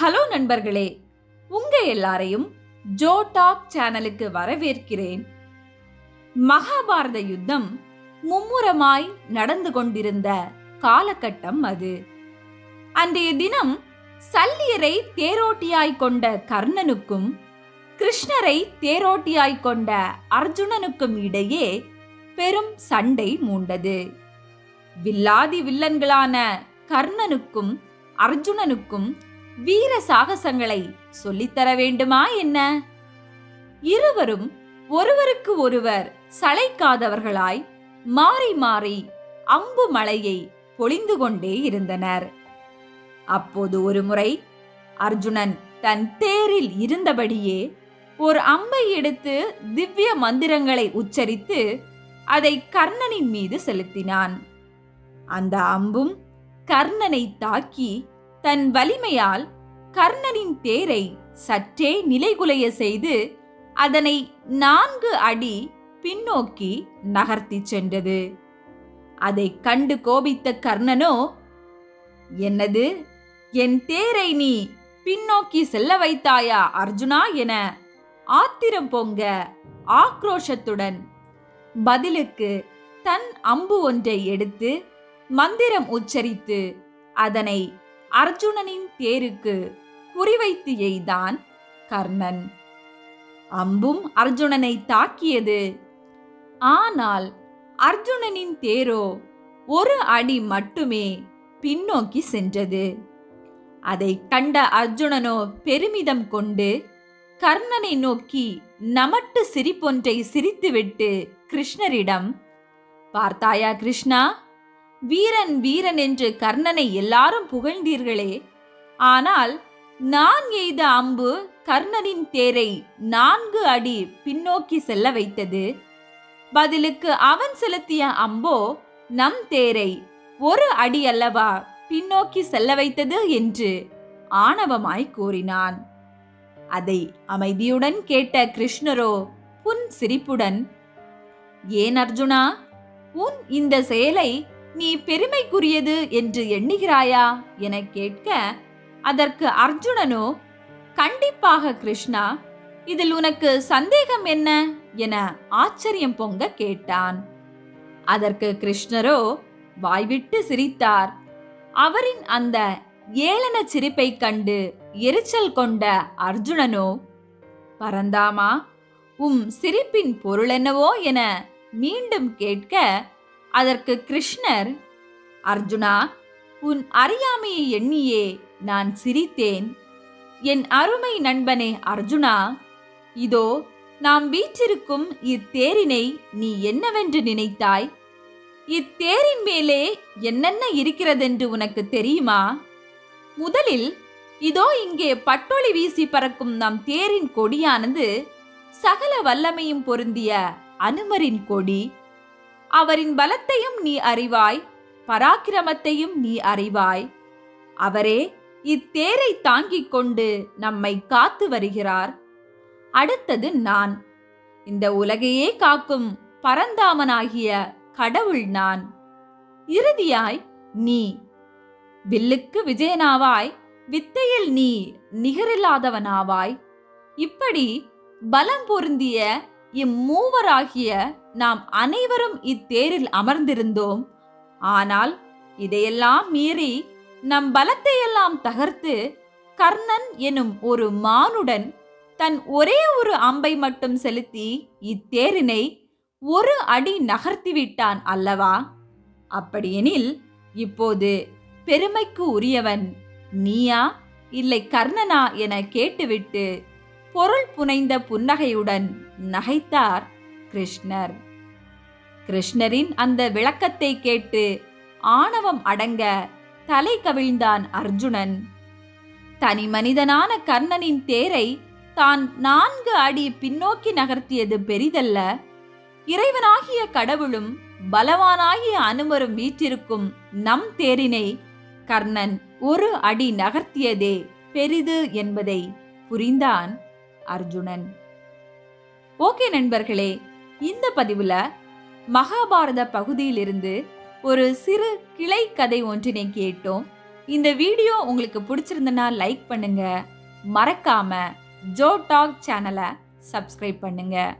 Hello நண்பர்களே உங்க எல்லாரையும் ஜோ டாக் சேனலுக்கு வரவேற்கிறேன். மகாபாரத யுத்தம் மும்முரமாய் நடந்து கொண்டிருந்த காலகட்டம் அது. அன்றைய தினம் சல்லியரை தேரோட்டியாய் கொண்ட கர்ணனுக்கும் கிருஷ்ணரை தேரோட்டியாய் கொண்ட அர்ஜுனனுக்கும் இடையே பெரும் சண்டை மூண்டது. வில்லாதி வில்லன்களான கர்ணனுக்கும் அர்ஜுனனுக்கும் வீர சாகசங்களை சொல்லித்தர வேண்டுமா என்ன? இருவரும் ஒருவருக்கு ஒருவர் சளைக்காதவர்களாய் மாறி மாறி அம்பு மலையை பொழிந்து கொண்டே இருந்தனர். அப்போது ஒருமுறை அர்ஜுனன் தன் தேரில் இருந்தபடியே ஒரு அம்பை எடுத்து திவ்ய மந்திரங்களை உச்சரித்து அதை கர்ணனின் மீது செலுத்தினான். அந்த அம்பும் கர்ணனை தாக்கி தன் வலிமையால் கர்ணனின் தேரை சற்றே நிலைகுலைய செய்து அதனை நான்கு அடி பின்னோக்கி நகர்த்தி சென்றது. அதை கண்டு கோபித்த கர்ணனோ என்னது? என் தேரை நீ பின்னோக்கி செல்ல வைத்தாயா அர்ஜுனா? என ஆத்திரம் பொங்க ஆக்ரோஷத்துடன் பதிலுக்கு தன் அம்பு ஒன்றை எடுத்து மந்திரம் உச்சரித்து அதனை அர்ஜுனனின் தேருக்கு குறிவைத்து எய்தான் கர்ணன். அம்பும் அர்ஜுனனை தாக்கியது. ஆனால் அர்ஜுனனின் தேரோ ஒரு அடி மட்டுமே பின்னோக்கி சென்றது. அதை கண்ட அர்ஜுனனோ பெருமிதம் கொண்டு கர்ணனை நோக்கி நமட்டு சிரிப்பொன்றை சிரித்துவிட்டு கிருஷ்ணரிடம் பார்த்தாயா கிருஷ்ணா வீரன் வீரன் என்று கர்ணனை எல்லாரும் புகழ்ந்தீர்களே. ஆனால் நான் எய்த அம்பு கர்ணனின் தேரை நான்கு அடி பின்னோக்கி செல்ல வைத்தது. பதிலுக்கு அவன் செலுத்திய அம்போ நம் தேரை ஒரு அடி அல்லவா பின்னோக்கி செல்ல வைத்தது என்று ஆணவமாய் கூறினான். அதை அமைதியுடன் கேட்ட கிருஷ்ணரோ புன் சிரிப்புடன் ஏன் அர்ஜுனா உன் இந்த செயலை நீ பெருமைக்குரியது என்று எண்ணுகிறாயா என கேட்க அதற்கு அர்ஜுனனோ கண்டிப்பாக கிருஷ்ணா இதில் உனக்கு சந்தேகம் என்ன? என ஆச்சரியம் பொங்க கேட்டான். அதற்கு கிருஷ்ணரோ வாய்விட்டு சிரித்தார். அவரின் அந்த ஏளன சிரிப்பை கண்டு எரிச்சல் கொண்ட அர்ஜுனனோ பரந்தாமா உம் சிரிப்பின் பொருள் என்னவோ? என மீண்டும் கேட்க அதற்கு கிருஷ்ணர் அர்ஜுனா உன் அறியாமையை எண்ணியே நான் சிரித்தேன். என் அருமை நண்பனே அர்ஜுனா இதோ நாம் வீற்றிருக்கும் இத்தேரினை நீ என்னவென்று நினைத்தாய்? இத்தேரின் மேலே என்னென்ன இருக்கிறதென்று உனக்கு தெரியுமா? முதலில் இதோ இங்கே பட்டொளி வீசி பறக்கும் நம் தேரின் கொடியானது சகல வல்லமையும் பொருந்திய அனுமரின் கொடி. அவரின் பலத்தையும் நீ அறிவாய் பராக்கிரமத்தையும் நீ அறிவாய். அவரே இத்தேரை தாங்கிக் கொண்டு நம்மை காத்து வருகிறார். அடுத்தது நான். இந்த உலகையே காக்கும் பரந்தாமனாகிய கடவுள் நான். இறுதியாய் நீ. வில்லுக்கு விஜயனாவாய் வித்தையில் நீ நிகரில்லாதவனாவாய். இப்படி பலம் பொருந்திய இம்மூவராகிய நாம் அனைவரும் இத்தேரில் அமர்ந்திருந்தோம். ஆனால் இதையெல்லாம் மீறி நம் பலத்தையெல்லாம் தகர்த்து கர்ணன் எனும் ஒரு மானுடன் தன் ஒரே ஒரு அம்பை மட்டும் செலுத்தி இத்தேரினை ஒரு அடி நகர்த்திவிட்டான் அல்லவா? அப்படியெனில் இப்போது பெருமைக்கு உரியவன் நீயா இல்லை கர்ணனா என கேட்டுவிட்டு பொருள் புனைந்த புன்னகையுடன் நகைத்தார் கிருஷ்ணர். கிருஷ்ணரின் அந்த விளக்கத்தை கேட்டு ஆணவம் அடங்க தலை கவிழ்ந்தான் அர்ஜுனன். தனி மனிதனான கர்ணனின் தேரை தான் நான்கு அடி பின்னோக்கி நகர்த்தியது பெரிதல்ல. இறைவனாகிய கடவுளும் பலவானாகிய அனுமரும் வீற்றிருக்கும் நம் தேரினை கர்ணன் ஒரு அடி நகர்த்தியதே பெரிது என்பதை புரிந்தான் அர்ஜுனன். ஓகே நண்பர்களே இந்த பதிவுல மகாபாரத பகுதியிலிருந்து ஒரு சிறு கிளை கதை ஒன்றினை கேட்டோம். இந்த வீடியோ உங்களுக்கு பிடிச்சிருந்தனா லைக் பண்ணுங்க. மறக்காம ஜோ டாக் சேனலை சப்ஸ்கிரைப் பண்ணுங்கள்